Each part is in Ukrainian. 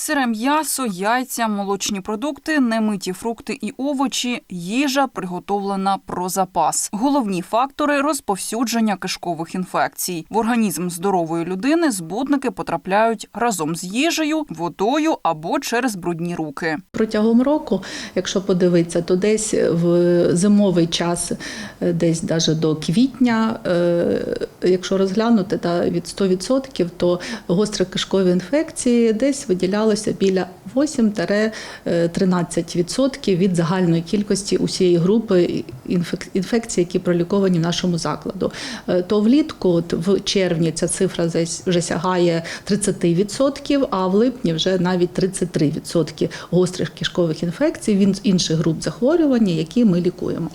Сире м'ясо, яйця, молочні продукти, немиті фрукти і овочі, їжа приготовлена про запас. Головні фактори розповсюдження кишкових інфекцій. В організм здорової людини збудники потрапляють разом з їжею, водою або через брудні руки. Протягом року, якщо подивитися, то десь в зимовий час, е, десь навіть до квітня, е, якщо розглянути та від 100%, то гострі кишкові інфекції десь виділялося біля 8-13% від загальної кількості усієї групи інфекцій, які проліковані в нашому закладу. Е, То влітку, от в червні, ця цифра вже сягає 30%, а в липні вже навіть 33% гострих кишкових інфекцій від інших груп захворювань, які ми лікуємо.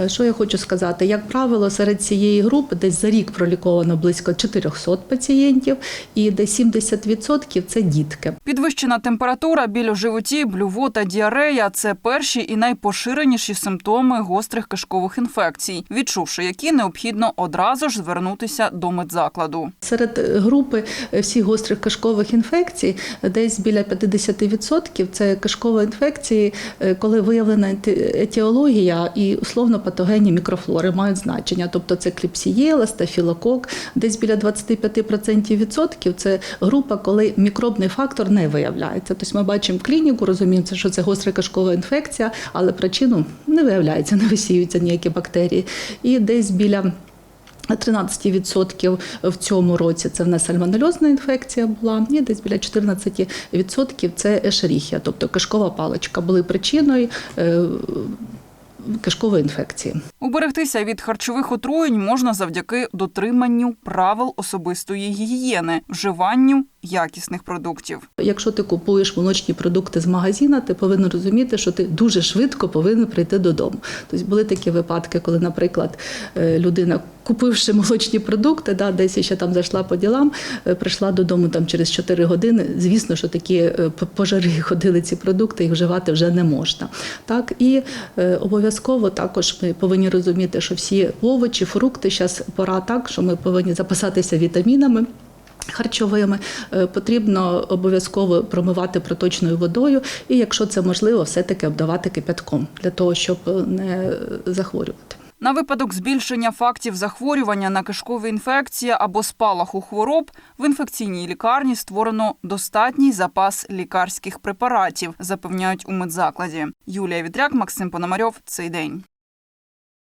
Е, Що я хочу сказати? Як правило, серед цієї групи десь за рік проліковано близько 400 пацієнтів, і десь 70% це дітки. Підвищена температура, біль у животі, блювота, діарея це перші і найпоширеніші симптоми гострих кишкових інфекцій, відчувши які необхідно одразу ж звернутися до медзакладу. Серед групи всіх гострих кишкових інфекцій десь біля 50% це кишкові інфекції, е, коли виявлена етіологія і условно патогенні мікрофлори мають значення. Тобто це кліпсієла, стафілокок. Десь біля 25% це група, коли мікробний фактор не виявляється. Тобто ми бачимо клініку, розуміємо, що це гостра кишкова інфекція, але причину не виявляється, не висіюються ніякі бактерії. І десь біля 13% в цьому році це в нас сальмонельозна інфекція була, і десь біля 14% це ешеріхія, тобто кишкова паличка, були причиною е, кишкової інфекції. Уберегтися від харчових отруєнь можна завдяки дотриманню правил особистої гігієни, вживанню якісних продуктів. Якщо ти купуєш молочні продукти з магазина, ти повинен розуміти, що ти дуже швидко повинен прийти додому. Тобто були такі випадки, коли, наприклад, е, людина, купивши молочні продукти, да, десь ще там зайшла по ділам, е, прийшла додому там через 4 години. Звісно, що такі е, пожари ходили ці продукти, їх вживати вже не можна. Так і обов'язково також ми повинні розуміти, що всі овочі, фрукти зараз пора так, що ми повинні запасатися вітамінами. Харчовими Е, потрібно обов'язково промивати проточною водою, і якщо це можливо, все-таки обдавати кипятком для того, щоб е, не захворювати. На випадок збільшення фактів захворювання на кишкові інфекції або спалаху хвороб в інфекційній лікарні створено достатній запас лікарських препаратів, запевняють у медзакладі. Юлія Вітряк, Максим Пономарьов. Цей день.